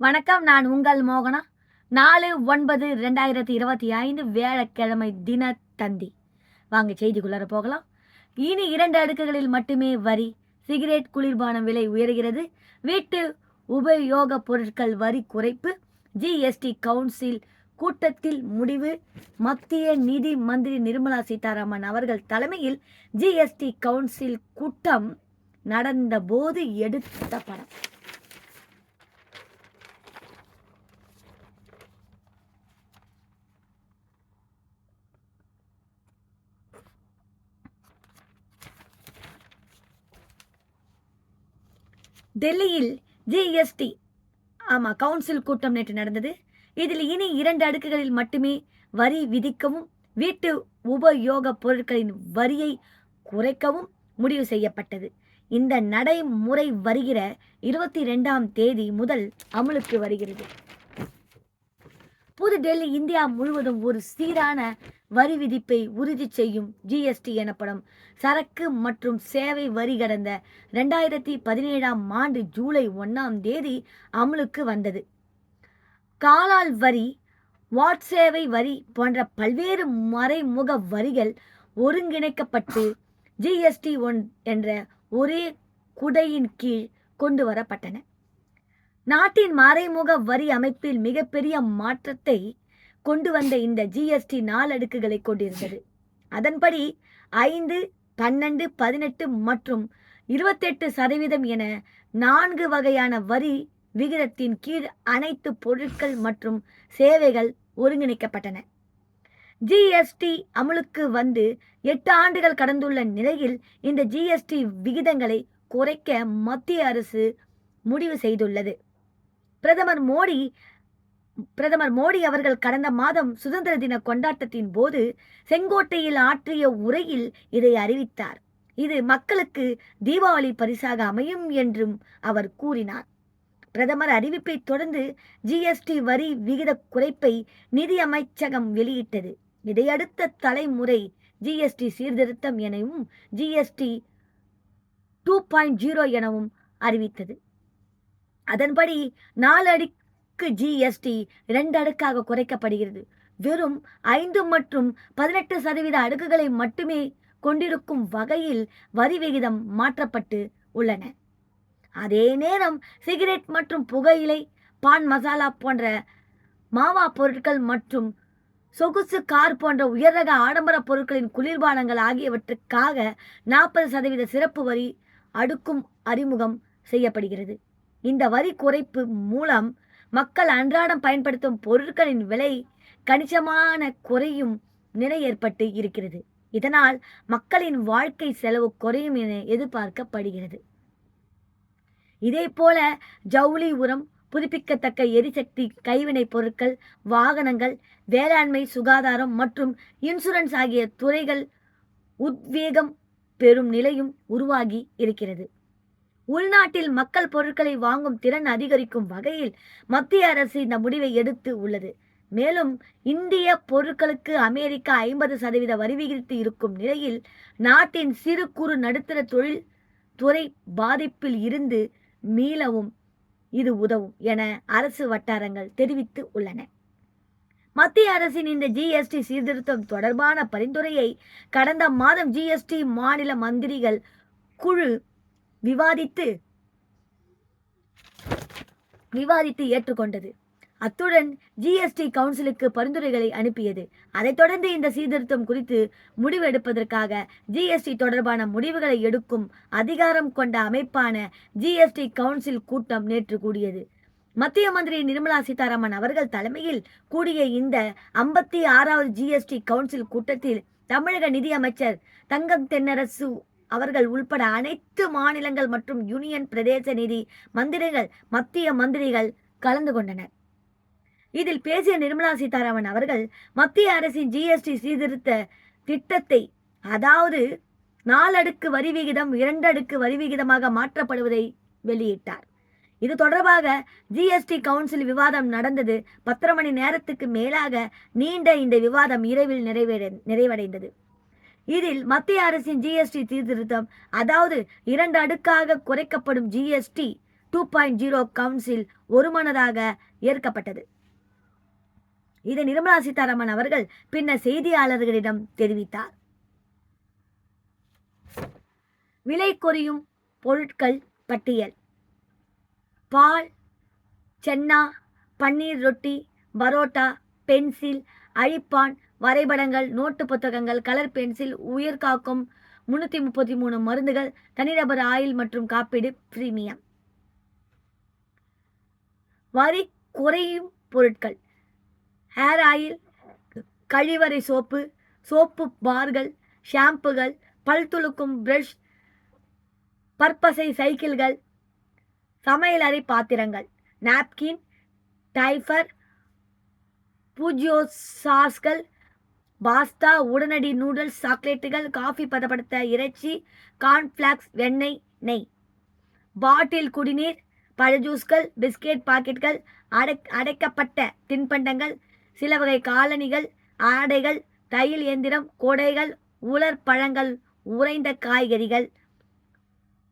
வணக்கம் நான் உங்கள் மோகனா. நாலு ஒன்பது ரெண்டாயிரத்தி இருபத்தி ஐந்து வேளக்கிழமை தின தந்தி. வாங்க செய்திக்குள்ளார போகலாம். இனி இரண்டு அடுக்குகளில் மட்டுமே வரி. சிகரெட் குளிர்பானம் விலை உயர்கிறது. வீட்டு உபயோகப் பொருட்கள் வரி குறைப்பு. ஜிஎஸ்டி கவுன்சில் கூட்டத்தில் முடிவு. மத்திய நிதி மந்திரி நிர்மலா சீதாராமன் அவர்கள் தலைமையில் ஜிஎஸ்டி கவுன்சில் கூட்டம் நடந்தபோது எடுத்த படம். டெல்லியில் ஜிஎஸ்டி ஆமாம் கவுன்சில் கூட்டம் நேற்று நடந்தது. இதில் இனி இரண்டு அடுக்குகளில் மட்டுமே வரி விதிக்கவும் வீட்டு உபயோகப் பொருட்களின் வரியை குறைக்கவும் முடிவு செய்யப்பட்டது. இந்த நடைமுறை வருகிற இருபத்தி ரெண்டாம் தேதி முதல் அமலுக்கு வருகிறது. புது டெல்லி இந்தியா முழுவதும் ஒரு சீரான வரி விதிப்பை உறுதி செய்யும் ஜிஎஸ்டி எனப்படும் சரக்கு மற்றும் சேவை வரி கடந்த ரெண்டாயிரத்தி பதினேழாம் ஆண்டு ஜூலை ஒன்றாம் தேதி அமலுக்கு வந்தது. காலால் வரி வாட்சேவை வரி போன்ற பல்வேறு மறைமுக வரிகள் ஒருங்கிணைக்கப்பட்டு ஜிஎஸ்டி ஒன் என்ற ஒரே குடையின் கீழ் கொண்டு வரப்பட்டன. நாட்டின் மறைமுக வரி அமைப்பில் மிகப்பெரிய மாற்றத்தை கொண்டு வந்த இந்த ஜிஎஸ்டி நாலடுக்குகளை கொண்டிருந்தது. அதன்படி ஐந்து பன்னெண்டு பதினெட்டு மற்றும் இருபத்தெட்டு சதவீதம் என நான்கு வகையான வரி விகிதத்தின் கீழ் அனைத்து பொருட்கள் மற்றும் சேவைகள் ஒருங்கிணைக்கப்பட்டன. ஜிஎஸ்டி அமலுக்கு வந்து எட்டு ஆண்டுகள் கடந்துள்ள நிலையில் இந்த ஜிஎஸ்டி விகிதங்களை குறைக்க மத்திய அரசு முடிவு செய்துள்ளது. பிரதமர் மோடி பிரதமர் மோடி அவர்கள் கடந்த மாதம் சுதந்திர தின கொண்டாட்டத்தின் போது செங்கோட்டையில் ஆற்றிய உரையில் இதை அறிவித்தார். இது மக்களுக்கு தீபாவளி பரிசாக அமையும் என்றும் அவர் கூறினார். பிரதமர் அறிவிப்பை தொடர்ந்து ஜிஎஸ்டி வரி விகித குறைப்பை நிதி அமைச்சகம் வெளியிட்டது. இதையடுத்த தலைமுறை ஜிஎஸ்டி சீர்திருத்தம் எனவும் ஜிஎஸ்டி டூ பாயிண்ட் ஜீரோ எனவும் அறிவித்தது. அதன்படி நாலு அடுக்கு ஜிஎஸ்டி இரண்டு அடுக்காக குறைக்கப்படுகிறது. வெறும் ஐந்து மற்றும் பதினெட்டு சதவீத அடுக்குகளை மட்டுமே கொண்டிருக்கும் வகையில் வரி விகிதம் மாற்றப்பட்டு உள்ளன. அதே நேரம் சிகரெட் மற்றும் புகையிலை பான் மசாலா போன்ற மாவா பொருட்கள் மற்றும் சொகுசு கார் போன்ற உயர்ரக ஆடம்பர பொருட்களின் குளிர்பானங்கள் ஆகியவற்றுக்காக நாற்பது சதவீத சிறப்பு வரி அடுக்கும் அறிமுகம் செய்யப்படுகிறது. இந்த வரி குறைப்பு மூலம் மக்கள் அன்றாடம் பயன்படுத்தும் பொருட்களின் விலை கணிசமான குறையும் நிலை ஏற்பட்டு இருக்கிறது. இதனால் மக்களின் வாழ்க்கை செலவு குறையும் என எதிர்பார்க்கப்படுகிறது. இதே போல ஜவுளி உரம் புதுப்பிக்கத்தக்க எரிசக்தி கைவினைப் பொருட்கள் வாகனங்கள் வேளாண்மை சுகாதாரம் மற்றும் இன்சூரன்ஸ் ஆகிய துறைகள் உத்வேகம் பெறும் நிலையும் உருவாகி இருக்கிறது. உள்நாட்டில் மக்கள் பொருட்களை வாங்கும் திறன் அதிகரிக்கும் வகையில் மத்திய அரசு இந்த முடிவை எடுத்து உள்ளது. மேலும் இந்திய பொருட்களுக்கு அமெரிக்கா ஐம்பது சதவீத வரி விகித்து இருக்கும் நிலையில் நாட்டின் சிறு குறு நடுத்தர தொழில் துறை பாதிப்பில் இருந்து மீளவும் இது உதவும் என அரசு வட்டாரங்கள் தெரிவித்து உள்ளன. மத்திய அரசின் இந்த ஜிஎஸ்டி சீர்திருத்தம் தொடர்பான பரிந்துரையை கடந்த மாதம் ஜிஎஸ்டி மாநில மந்திரிகள் குழு விவாதித்து விவாதித்து ஏற்றுக்கொண்டது. அத்துடன் ஜிஎஸ்டி கவுன்சிலுக்கு பரிந்துரைகளை அனுப்பியது. அதைத் தொடர்ந்து இந்த சீர்திருத்தம் குறித்து முடிவெடுப்பதற்காக ஜிஎஸ்டி தொடர்பான முடிவுகளை எடுக்கும் அதிகாரம் கொண்ட அமைப்பான ஜிஎஸ்டி கவுன்சில் கூட்டம் நேற்று கூடியது. மத்திய மந்திரி நிர்மலா சீதாராமன் அவர்கள் தலைமையில் கூடிய இந்த ஐம்பத்தி ஆறாவது ஜிஎஸ்டி கவுன்சில் கூட்டத்தில் தமிழக நிதி அமைச்சர் தங்கம் தென்னரசு அவர்கள் உள்பட அனைத்து மாநிலங்கள் மற்றும் யூனியன் பிரதேச நிதி மந்திரிகள் மத்திய மந்திரிகள் கலந்து கொண்டனர். இதில் பேசிய நிர்மலா சீதாராமன் அவர்கள் மத்திய அரசின் ஜிஎஸ்டி சீர்திருத்த திட்டத்தை அதாவது நாலடுக்கு வரி விகிதம் இரண்டு அடுக்கு வரி விகிதமாக மாற்றப்படுவதை வெளியிட்டார். இது தொடர்பாக ஜிஎஸ்டி கவுன்சில் விவாதம் நடந்தது. பத்தரை மணி நேரத்துக்கு மேலாக நீண்ட இந்த விவாதம் இரவில் நிறைவேற நிறைவடைந்தது. இதில் மத்திய அரசின் ஜிஎஸ்டி சீர்திருத்தம் அதாவது இரண்டு அடுக்காக குறைக்கப்படும் GST two point zero council ஒருமனதாக ஏற்கப்பட்டது. இதை நிர்மலா சீதாராமன் அவர்கள் பின்னர் செய்தியாளர்களிடம் தெரிவித்தார். விலை குறையும் பொருட்கள் பட்டியல். பால் சென்னா பன்னீர் ரொட்டி பரோட்டா பென்சில் அழிப்பான் வரைபடங்கள் நோட்டு புத்தகங்கள் கலர் பென்சில் உயிர் காக்கும் முன்னூற்றி முப்பத்தி மூணு மருந்துகள் தனிநபர் ஆயில் மற்றும் காப்பீடு பிரீமியம் வரி குறையும் பொருட்கள். ஹேர் ஆயில் கழிவறை சோப்பு சோப்பு பார்கள் ஷாம்புகள் பல் துளுக்கும் பிரஷ் பற்பசை சைக்கிள்கள் சமையலறை பாத்திரங்கள் நாப்கின் டைஃபர் பூஜ்யோ சாஸ்கள் பாஸ்தா உடனடி நூடுல்ஸ் சாக்லேட்டுகள் காஃபி பதப்படுத்த இறைச்சி கார்ன்ஃப்ளாக்ஸ் வெண்ணெய் நெய். பாட்டில் குடிநீர் பழஜூஸ்கள் பிஸ்கெட் பாக்கெட்கள் அடை அடைக்கப்பட்ட தின்பண்டங்கள் சில வகை காலணிகள் ஆடைகள் தையல் இயந்திரம் கொடைகள் உலர் பழங்கள் உறைந்த காய்கறிகள்.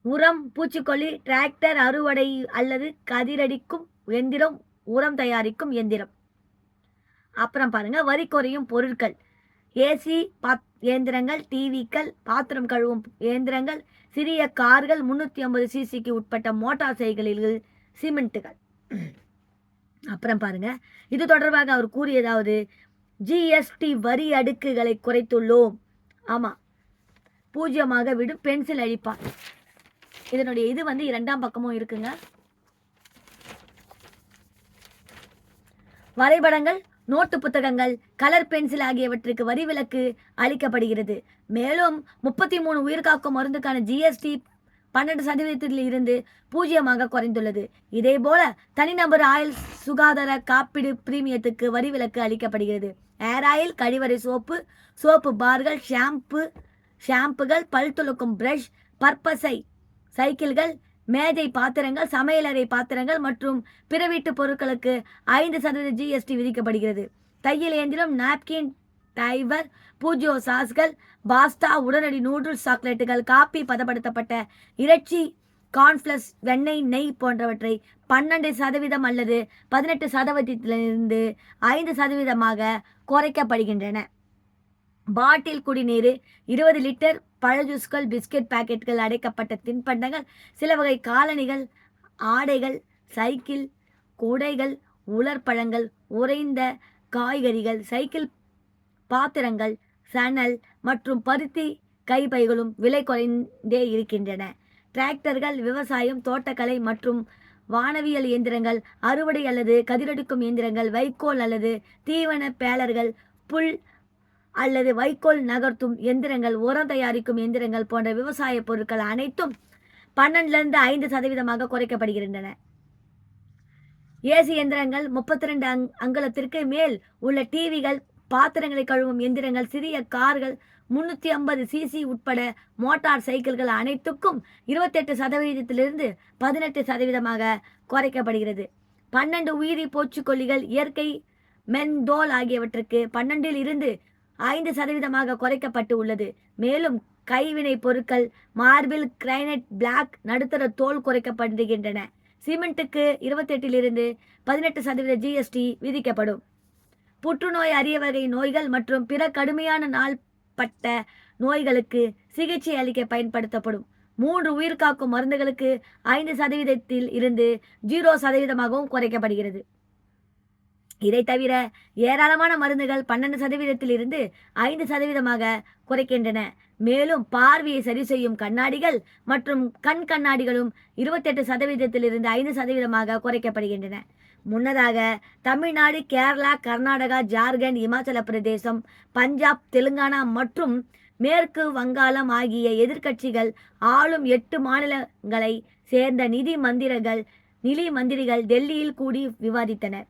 உரம் பூச்சிக்கொல்லி டிராக்டர் அறுவடை அல்லது கதிரடிக்கும் எந்திரம் உரம் தயாரிக்கும் எந்திரம் அப்புறம் பாருங்க வரி குறையும் பொருட்கள். ஏசி பாத் இயந்திரங்கள் டிவிக்கள் பாத்திரம் கழுவும் இயந்திரங்கள் சிறிய கார்கள் முந்நூற்றி ஐம்பது சிசிக்கு உட்பட்ட மோட்டார் சைக்கிள்கள் சிமெண்ட்டுகள். அப்புறம் பாருங்க. இது தொடர்பாக அவர் கூறியதாவது ஜிஎஸ்டி வரி அடுக்குகளை குறைத்துள்ளோம். ஆமாம் பூஜ்ஜியமாக விடும் பென்சில் அழிப்பான். இதனுடைய இது வந்து இரண்டாம் பக்கமும் இருக்குங்க. வரைபடங்கள் நோட்டு புத்தகங்கள் கலர் பென்சில் ஆகியவற்றுக்கு வரி விலக்கு அளிக்கப்படுகிறது. மேலும் முப்பத்தி மூணு உயிர்காக்கும் மருந்துக்கான ஜிஎஸ்டி பன்னெண்டு சதவீதத்தில் இருந்து பூஜ்ஜியமாக குறைந்துள்ளது. இதேபோல தனிநபர் ஆயில் சுகாதார காப்பீடு பிரீமியத்துக்கு வரி விலக்கு அளிக்கப்படுகிறது. ஏர் ஆயில் கழிவறை சோப்பு சோப்பு பார்கள் ஷாம்பு ஷாம்புகள் பல் துலக்கும் பிரஷ் பற்பசை சைக்கிள்கள் மேஜை பாத்திரங்கள் சமையலறை பாத்திரங்கள் மற்றும் பிற வீட்டு பொருட்களுக்கு ஐந்து சதவீத ஜிஎஸ்டி விதிக்கப்படுகிறது. தையல் இயந்திரம் நாப்கின் டைவர் பூஜ்யோ சாஸ்கள் பாஸ்தா உடனடி நூடுல்ஸ் சாக்லேட்டுகள் காப்பி பதப்படுத்தப்பட்ட இறைச்சி கார்ன்ஃப்ளஸ் வெண்ணெய் நெய் போன்றவற்றை பன்னெண்டு சதவீதம் அல்லது பதினெட்டு சதவீதத்திலிருந்து ஐந்து சதவீதமாக குறைக்கப்படுகின்றன. பாட்டில் குடிநீர் இருபது லிட்டர் பழ ஜூஸ்கள் பிஸ்கட் பாக்கெட்கள் அடைக்கப்பட்ட தின்பண்டங்கள் சில வகை காலணிகள் ஆடைகள் சைக்கிள் கூடைகள் உலர் பழங்கள் உறைந்த காய்கறிகள் சைக்கிள் பாத்திரங்கள் சணல் மற்றும் பருத்தி கைப்பைகளும் விலை குறைந்தே இருக்கின்றன. டிராக்டர்கள் விவசாயம் தோட்டக்கலை மற்றும் வானவியல் இயந்திரங்கள் அறுவடை அல்லது கதிரெடுக்கும் இயந்திரங்கள் வைக்கோல் அல்லது தீவன பேலர்கள் புல் அல்லது வைக்கோல் நகர்த்தும் எந்திரங்கள் உரம் தயாரிக்கும் எந்திரங்கள் போன்ற விவசாய பொருட்கள் அனைத்தும் பன்னெண்டுலேருந்து ஐந்து சதவீதமாக குறைக்கப்படுகின்றன. ஏசி எந்திரங்கள் முப்பத்தி ரெண்டு அங் அங்குலத்திற்கு மேல் உள்ள டிவிகள் பாத்திரங்களை கழுவும் எந்திரங்கள் சிறிய கார்கள் முன்னூற்றி ஐம்பது சிசி உட்பட மோட்டார் சைக்கிள்கள் அனைத்துக்கும் இருபத்தெட்டு சதவீதத்திலிருந்து பதினெட்டு சதவீதமாக குறைக்கப்படுகிறது. பன்னெண்டு உயிரி பூச்சிக்கொல்லிகள் இயற்கை மென்தோல் ஆகியவற்றுக்கு பன்னெண்டில் இருந்து ஐந்து சதவீதமாக குறைக்கப்பட்டு உள்ளது. மேலும் கைவினை பொருட்கள் மார்பிள் கிரைனைட் பிளாக் நடுத்தர தோல் குறைக்கப்படுகின்றன. சிமெண்ட்டுக்கு இருபத்தெட்டிலிருந்து பதினெட்டு சதவீத ஜிஎஸ்டி விதிக்கப்படும். புற்றுநோய் அரிய வகை நோய்கள் மற்றும் பிற கடுமையான நாள்பட்ட நோய்களுக்கு சிகிச்சை அளிக்க பயன்படுத்தப்படும். மூன்று உயிர்காக்கும் மருந்துகளுக்கு ஐந்து சதவீதத்தில் இருந்து ஜீரோ சதவீதமாகவும் குறைக்கப்படுகிறது. இதை தவிர ஏராளமான மருந்துகள் பன்னெண்டு சதவீதத்தில் இருந்து ஐந்து சதவீதமாக குறைக்கின்றன. மேலும் பார்வையை சரி செய்யும் கண்ணாடிகள் மற்றும் கண் கண்ணாடிகளும் இருபத்தெட்டு சதவீதத்திலிருந்து ஐந்து சதவீதமாக குறைக்கப்படுகின்றன. முன்னதாக தமிழ்நாடு கேரளா கர்நாடகா ஜார்க்கண்ட் இமாச்சல பிரதேசம் பஞ்சாப் தெலுங்கானா மற்றும் மேற்கு வங்காளம் ஆகிய எதிர்க்கட்சிகள் ஆளும் எட்டு மாநிலங்களை சேர்ந்த நிதி மந்திரங்கள் நிதி மந்திரிகள் டெல்லியில் கூடி விவாதித்தனர்.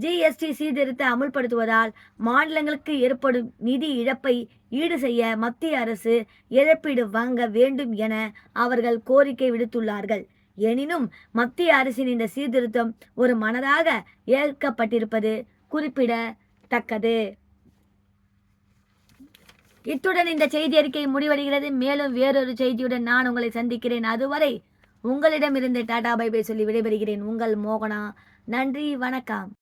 ஜிஎஸ்டி சீர்திருத்த அமுல்படுத்துவதால் மாநிலங்களுக்கு ஏற்படும் நிதி இழப்பை ஈடு செய்ய மத்திய அரசு இழப்பீடு வாங்க வேண்டும் என அவர்கள் கோரிக்கை விடுத்துள்ளார்கள். எனினும் மத்திய அரசின் இந்த சீர்திருத்தம் ஒரு மனதாக ஏற்கப்பட்டிருப்பது குறிப்பிடத்தக்கது. இத்துடன் இந்த செய்தி அறிக்கை முடிவடைகிறது. மேலும் வேறொரு செய்தியுடன் நான் உங்களை சந்திக்கிறேன். அதுவரை உங்களிடமிருந்து டாடா பைபை சொல்லி விடைபெறுகிறேன். உங்கள் மோகனா. நன்றி. வணக்கம்.